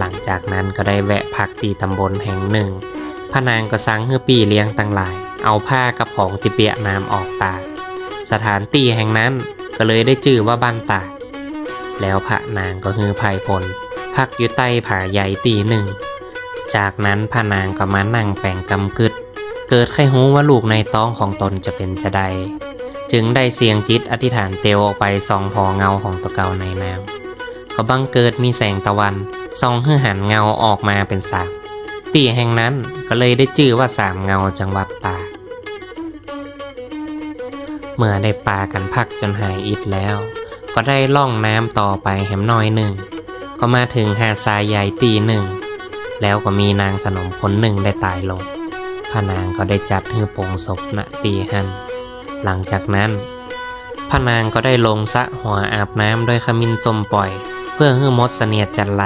หลังจากนั้นก็ได้แวะพักตีตำบลแห่งหนึ่งพระนางก็สั่งให้ปีเลี้ยงตั้งหลาย เอาผ้ากระผองที่เปียกน้ำออกตาก สถานตีแห่งนั้นก็เลยได้ชื่อว่าบ้านตาก แล้วพระนางก็ฮือภัยพลพักอยู่ใต้ผาใหญ่ตีหนึ่ง จากนั้นพระนางก็มานั่งแปลงกำกึด เกิดใครหูว่าลูกในท้องของตนจะเป็นจะใด จึงได้เสียงจิตอธิษฐานเตียวออกไปส่องพอเงาของตะเกาในน้ำก็บังเกิดมีแสงตะวัน ส่องให้หันเงาออกมาเป็นสามตีแห่งนั้นก็เลยได้ชื่อว่าสามเงาจังหวัดตากเมื่อได้ปลากันพักจนหายอิดแล้ว ก็ได้ล่องน้ำต่อไปแหมน้อยหนึ่ง ก็มาถึงหาดทรายใหญ่ตีหนึ่ง แล้วก็มีนางสนมคนหนึ่งได้ตายลงพระนางก็ได้จัดฮือโปงศพณตีหัน หลังจากนั้นพระนางก็ได้ลงสะหัวอาบน้ำด้วยขมิ้นจมปล่อย เพื่อฮือมดเสนียดจันไร